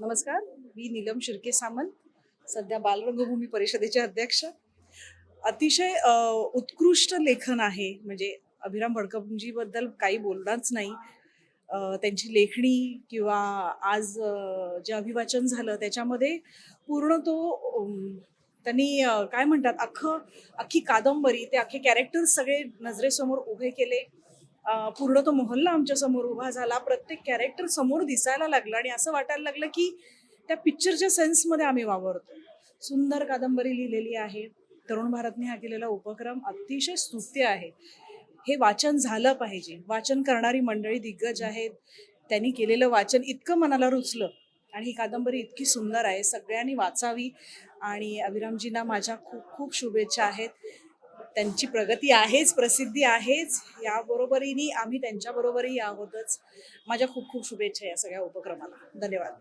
नमस्कार मी नीलम शिर्के सामंत सध्या बालरंगभूमी परिषदेचे अध्यक्ष. अतिशय उत्कृष्ट लेखन आहे म्हणजे अभिराम भडकमजीबद्दल काही बोलणारच नाही. त्यांची लेखणी किंवा आज जे अभिवाचन झालं त्याच्यामध्ये पूर्ण तो त्यांनी काय म्हणतात अख्खं अख्खी कादंबरी ते अख्खे कॅरेक्टर्स सगळे नजरेसमोर उभे केले. पूर्ण तो मोहल्ला आमच्यासमोर उभा झाला. प्रत्येक कॅरेक्टर समोर दिसायला लागलं आणि असं वाटायला लागलं की त्या पिक्चरच्या सेन्समध्ये आम्ही वावरतो सुंदर कादंबरी लिहिलेली आहे. तरुण भारतने हा केलेला उपक्रम अतिशय स्तुत्य आहे. हे वाचन झालं पाहिजे. वाचन करणारी मंडळी दिग्गज आहेत. त्यांनी केलेलं वाचन इतकं मनाला रुचलं आणि ही कादंबरी इतकी सुंदर आहे. सगळ्यांनी वाचावी आणि अभिरामजींना माझ्या खूप खूप शुभेच्छा आहेत. त्यांची प्रगती आहेच प्रसिद्धी आहेच याबरोबरीने आम्ही त्यांच्याबरोबरही आहोतच. माझ्या खूप खूप शुभेच्छा या सगळ्या उपक्रमाला. धन्यवाद.